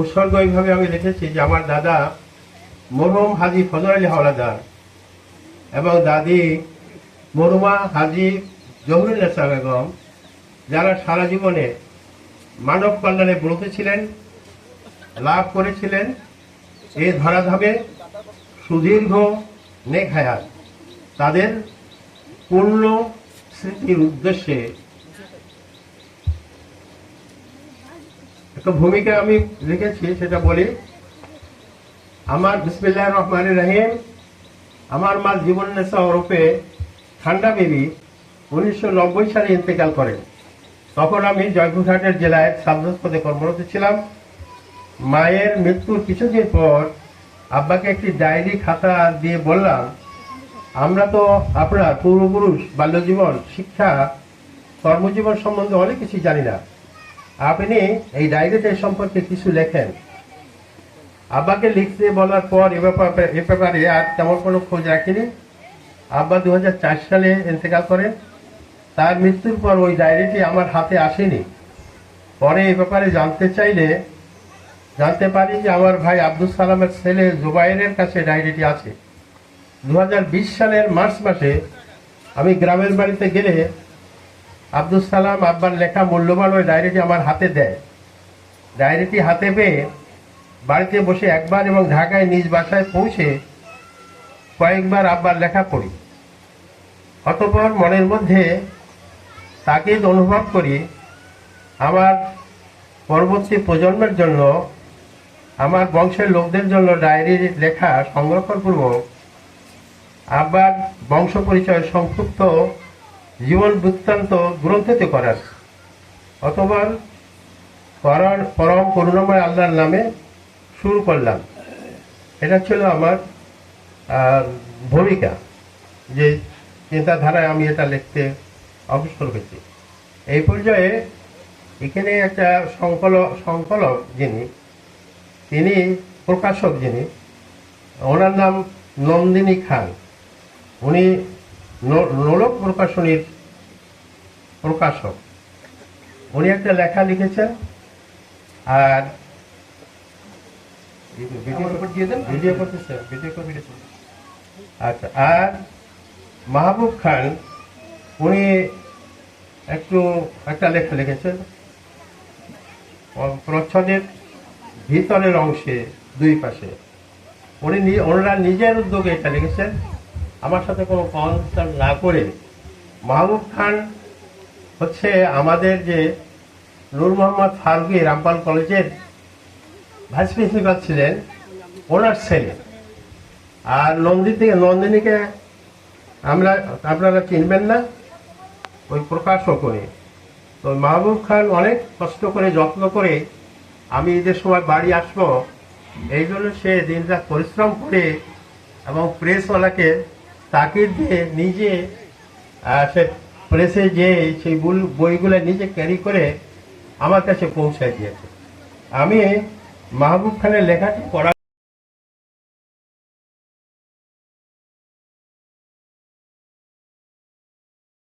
উৎসর্গ এইভাবে আমি লিখেছি যে আমার দাদা মরহুম হাজি ফজর আলী হাওলাদার এবং দাদি মরুমা হাজি জহুরুল্লাহ বেগম, যারা সারা জীবনে মানব কল্যাণে ব্রত ছিলেন, লাভ করেছিলেন, এ এই ধরাধামে সুদীর্ঘ নেক হায়াত, তাদের পূর্ণ স্মৃতির উদ্দেশ্যে একটা ভূমিকা আমি লিখেছি সেটা বলি। আমার বিসমিল্লাহ রহমান রহিম, আমার মা জীবন নেশা ওরফে ঠান্ডা বেবি উনিশশো নব্বই সালে ইন্তেকাল করেন। তখন আমি জয়পুরহাটের জেলায় সাবজজ পদে কর্মরত ছিলাম। মায়ের মৃত্যুর কিছুদিন পর আব্বাকে একটি ডায়েরি খাতা দিয়ে বললাম, আমরা তো আপনার পূর্বপুরুষ, বাল্যজীবন, শিক্ষা, কর্মজীবন সম্বন্ধে অনেক কিছু জানি না। আপনি এই ডায়েরিতে সম্পর্কে কিছু লেখেন। আব্বাকে লিখতে বলার পর এ ব্যাপারে এ ব্যাপারে আর তেমন কোনো খোঁজ রাখিনি। আব্বা দু সালে ইন্তেকাল করেন। তার মৃত্যুর পর ওই ডায়েরিটি আমার হাতে আসেনি। পরে এ ব্যাপারে জানতে চাইলে, জানতে পারি যে আমার ভাই আব্দুল সালামের ছেলে জুবাইরের কাছে ডায়েরিটি আছে। দু হাজার বিশ সালের মার্চ মাসে আমি গ্রামের বাড়িতে গেলে আব্দুল সালাম আব্বার লেখা মূল্যবান ওই ডায়েরিটি আমার হাতে দেয়। ডায়েরিটি হাতে পেয়ে বাড়িতে বসে একবার এবং ঢাকায় নিজ বাসায় পৌঁছে কয়েকবার আব্বার লেখা পড়ি। অতপর মনের মধ্যে তাকিদ অনুভব করি, আমার পরবর্তী প্রজন্মের জন্য, আমার বংশের লোকদের জন্য ডায়েরি লেখা সংরক্ষণপূর্বক আব্বার বংশ পরিচয় সংক্ষিপ্ত জীবন বৃত্তান্ত গ্রন্থিত করার। অতবার পরম পরম করুণাময় আল্লাহর নামে শুরু করলাম। এটা ছিল আমার ভূমিকা, যে চিন্তাধারায় আমি এটা লিখতে অগ্রসর হয়েছি। এই পর্যায়ে এখানে একটা সংকলক সংকলক যিনি, তিনি প্রকাশক যিনি, ওনার নাম নন্দিনী খান। উনি নোলক প্রকাশনীর প্রকাশক। উনি একটা লেখা লিখেছেন আর আচ্ছা আর মাহবুব খান উনি একটু একটা লেখা লিখেছেন প্রচ্ছদের ভিতরের অংশে দুই পাশে। উনি ওনারা নিজের উদ্যোগে এটা লিখেছেন। আমার সাথে কোনো কনসাল্ট না করে মাহবুব খান হচ্ছে আমাদের যে নূর মোহাম্মদ ফারুকি রামপাল কলেজের ভাইস প্রিন্সিপাল ছিলেন, ওনার ছেলে। আর নন্দিনী নন্দিনীকে আমরা আপনারা চিনবেন না, ওই প্রকাশও করে। তো মাহবুব খান অনেক কষ্ট করে, যত্ন করে আমি ঈদের সময় বাড়ি আসব, এই জন্য সে দিনরাত পরিশ্রম করে এবং প্রেসওয়ালাকে তাকিদ দিয়ে নিজে সে প্রেসে যে সেই বইগুলো নিজে ক্যারি করে আমার কাছে পৌঁছায় দিয়েছে। আমি মাহবুব খানের লেখাটি পড়া